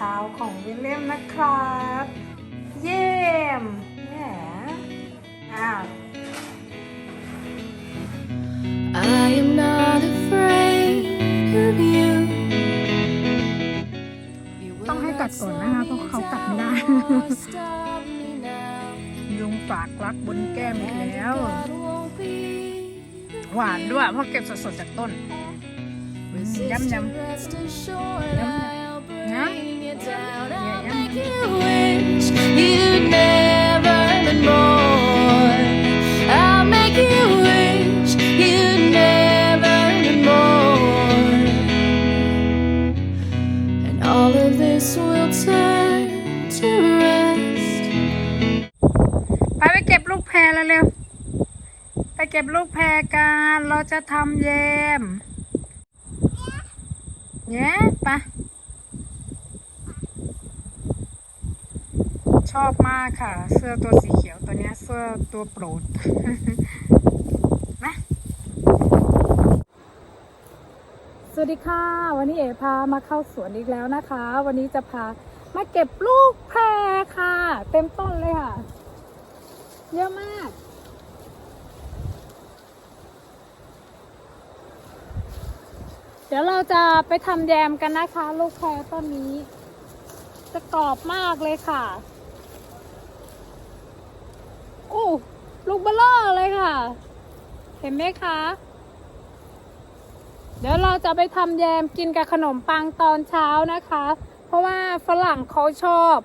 ช้าของวิลเลียมนะครับ เยี่ยมแหมอ้าว I am not afraid of you. ต้องให้กัดก่อนนะคะเพราะเขากัดไม่ได้ ยุงฝากรักบนแก้มอีกแล้ว หวานด้วยเพราะเก็บสดๆจากต้นยำยำ You'd never been born. ไปไปเก็บลูกแพรแล้วเร็ว ไปเก็บลูกแพรกัน เราจะทำเยมเย้ไป ชอบมากค่ะ เสื้อตัวสีเขียวตัวนี้เสื้อตัวโปรดมาสวัสดีค่ะ วันนี้เอ๋พามาเข้าสวนอีกแล้วนะคะ วันนี้จะพามาเก็บลูกแพรค่ะ เต็มต้นเลยค่ะ เยอะมากเดี๋ยวเราจะไปทำแยมกันนะคะ ลูกแพรต้นนี้ จะกรอบมากเลยค่ะ โอ้ลูกเบลเลอเลยค่ะ เห็นไหมคะ เดี๋ยวเราจะไปทำแยมกินกับขนมปังตอนเช้านะคะ เพราะว่าฝรั่งเขาชอบ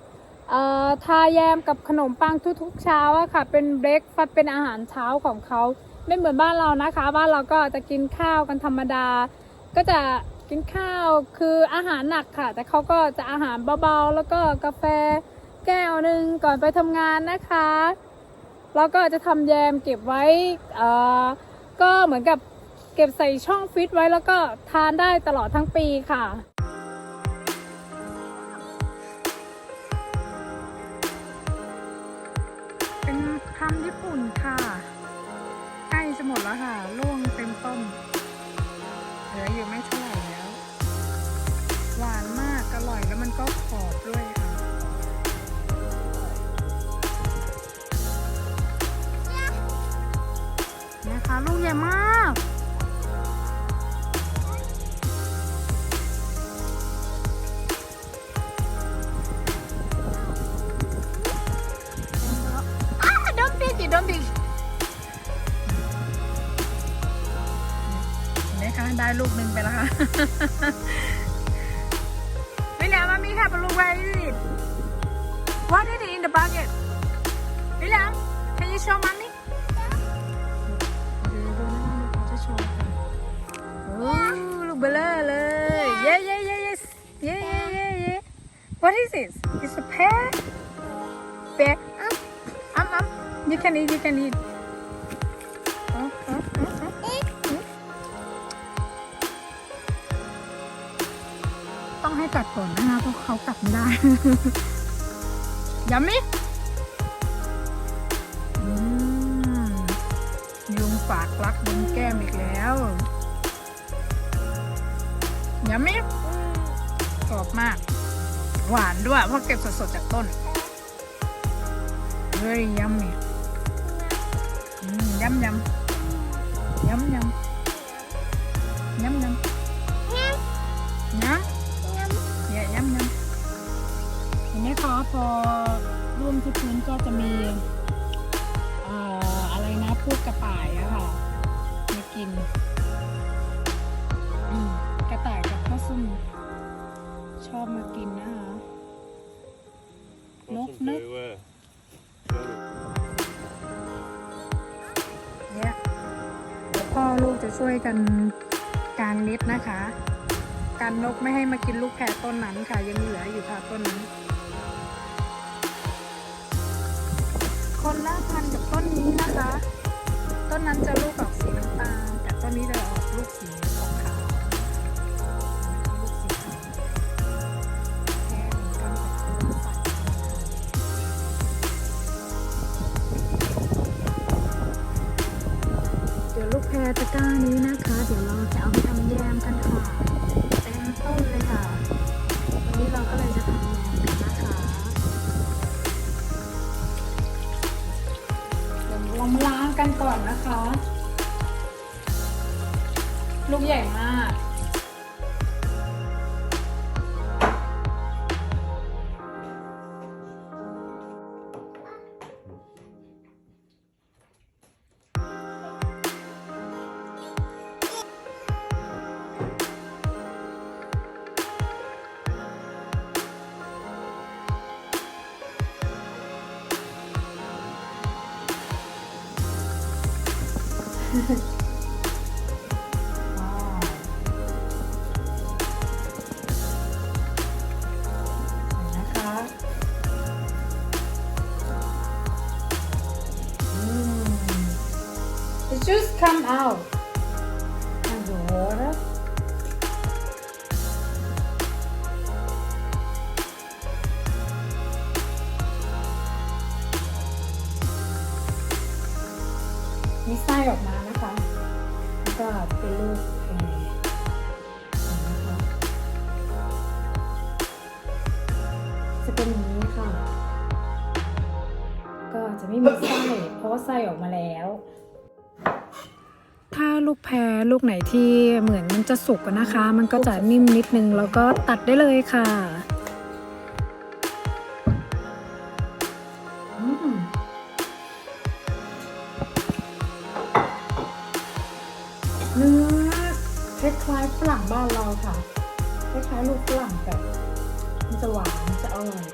ออทาแยมกับขนมปังทุกๆเช้าอะค่ะ เป็นเบรกฟาเป็นอาหารเช้าของเขาไม่เหมือนบ้านเรานะคะ บ้านเราก็จะกินข้าวกันธรรมดา ก็จะกินข้าวคืออาหารหนักค่ะ แต่เขาก็จะอาหารเบาๆ แล้วก็กาแฟแก้วหนึ่งก่อนไปทำงานนะคะ แล้วก็จะทำแยมเก็บไว้ก็เหมือนกับเก็บใส่ช่องฟิตไว้แล้วก็ทานได้ตลอดทั้งปีค่ะเป็นทำญี่ปุ่นค่ะ ใกล้จะหมดแล้วค่ะล่วงเต็มต้นเหลืออยู่ไม่เท่าไหร่แล้ว หวานมากอร่อยแล้วมันก็ขอบด้วย ลูกใหญ่มาก อ้ดมดิจิดมดิเห็นไหมคะได้ลูกหนึ่งไปแล้วค่ะ นี่แหละมามีค่ะเป็นลูกไว้ดิ What is it in the bucket? William, can you show mommy? What is this it's a pear pear um um you can eat you can eat ต้องให้กัดก่อนนะคะเพราะเขากัดไม่ได้ยัมมี่อืมยุงฝากรักบนแก้มอีกแล้วยัมมี่กรอบมาก หวานด้วย เพราะเก็บสดๆจากต้น very yummy ยำยำยำยำยำยำยำเนี่ยยำยำเห็นไหมคะพอร่วมที่พื้นก็จะมีอะไรนะพวกกระต่าย ช่วยกันกางเน็ตนะคะการนกไม่ให้มากินลูกแพรต้นนั้นค่ะยังเหลืออยู่ค่ะต้นนั้น คนละพันกับต้นนี้นะคะ ต้นนั้นจะลูกออกสีน้ำตาลแต่ต้นนี้จะออก ลูกแพรตะก้านี้นะคะ เดี๋ยวเราจะเอาไปทำแยมกันค่ะเต็มต้นเลยค่ะ วันนี้เราก็เลยจะทำแยมกันนะคะเดี๋ยวลองล้างกันก่อนนะคะ ลูกใหญ่มาก Mm-hmm. ไส้ออกมาแล้ว ถ้าลูกแพรลูกไหนที่เหมือนมันจะสุกอะนะคะ มันก็จะนิ่มนิดนึงแล้วก็ตัดได้เลยค่ะอืมเนื้อคล้ายๆฝรั่งบ้านเราค่ะ คล้ายๆลูกฝรั่งแต่มันจะหวานมันจะอร่อย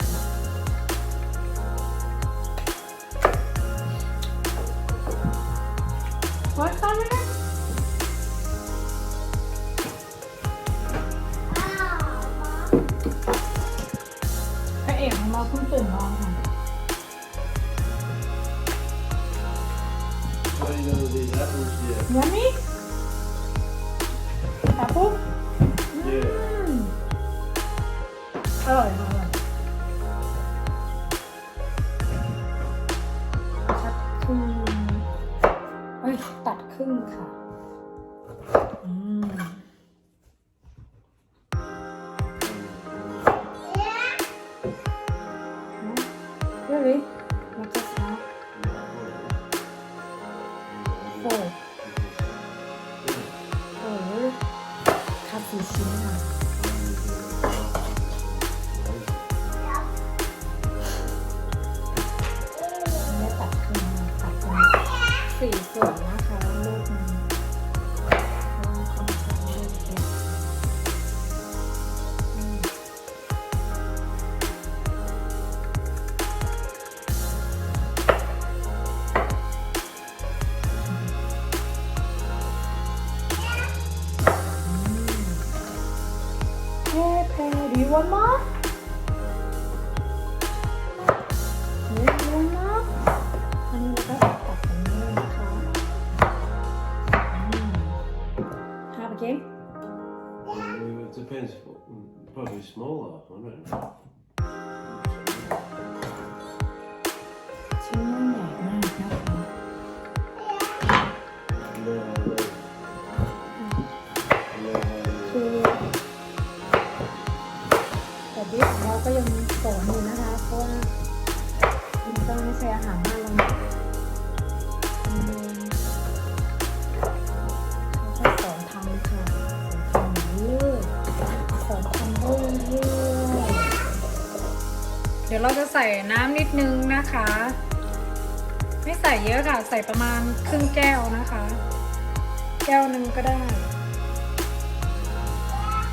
Really? What Пара весьмала, правильно? เราจะใส่น้ำนิดนึงนะคะ ไม่ใส่เยอะค่ะ ใส่ประมาณครึ่งแก้วนะคะ แก้วหนึ่งก็ได้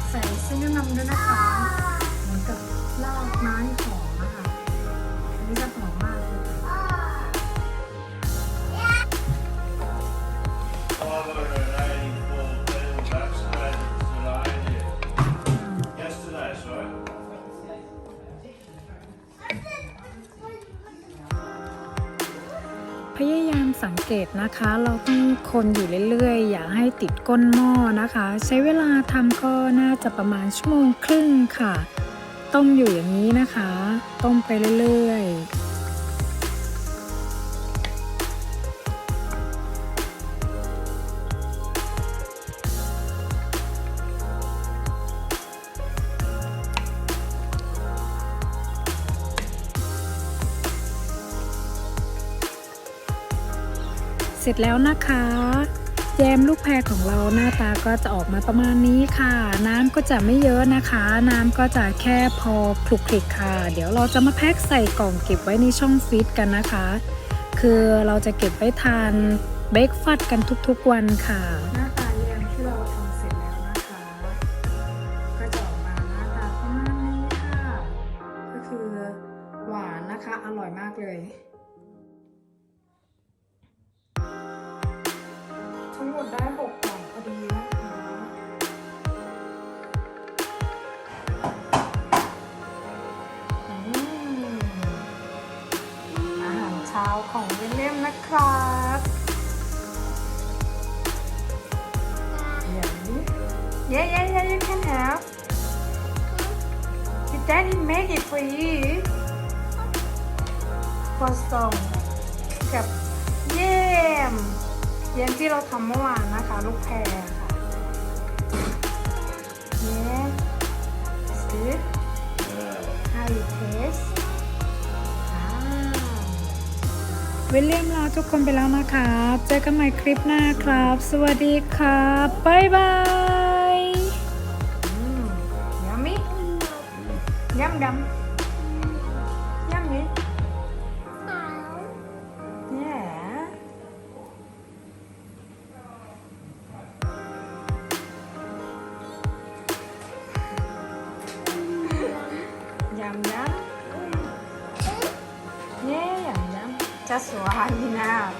ใส่เส้นน้ำมันด้วยนะคะเหมือนกับลากไม้หอมอะค่ะนี่จะหอม สังเกตนะคะ เราต้องคนอยู่เรื่อยๆ อย่าให้ติดก้นหม้อนะคะ ใช้เวลาทำก็น่าจะประมาณชั่วโมงครึ่งค่ะ ต้มอยู่อย่างนี้นะคะ ต้มไปเรื่อยๆ เสร็จแล้วนะคะ แยมลูกแพรของเราหน้าตาก็จะออกมาประมาณนี้ค่ะ น้ำก็จะไม่เยอะนะคะ น้ำก็จะแค่พอคลุกคลิกค่ะ เดี๋ยวเราจะมาแพ็คใส่กล่องเก็บไว้ในช่องฟิตกันนะคะ คือเราจะเก็บไว้ทานเบรกฟาสกันทุกๆวันค่ะหน้าตาแยมที่เราทำเสร็จแล้ว ดได้หกล่องพอดีนะคะอาหารเช้าของเล่มนะครับอย้เย้เย้เย้ยังแค่ไหน Did Daddy make it for you? พอสองกับเยี่ยม เยี่ยมที่เราทำเมื่อวานนะคะ ลูกแพรค่ะ Yeah. It's good. Yeah. How you taste? อ่าวิลเลียมลาทุกคนไปแล้วนะครับ เจอกันใหม่คลิปหน้าครับ สวัสดีครับบ๊ายบายอืม yummy yum yum yummy yum just one now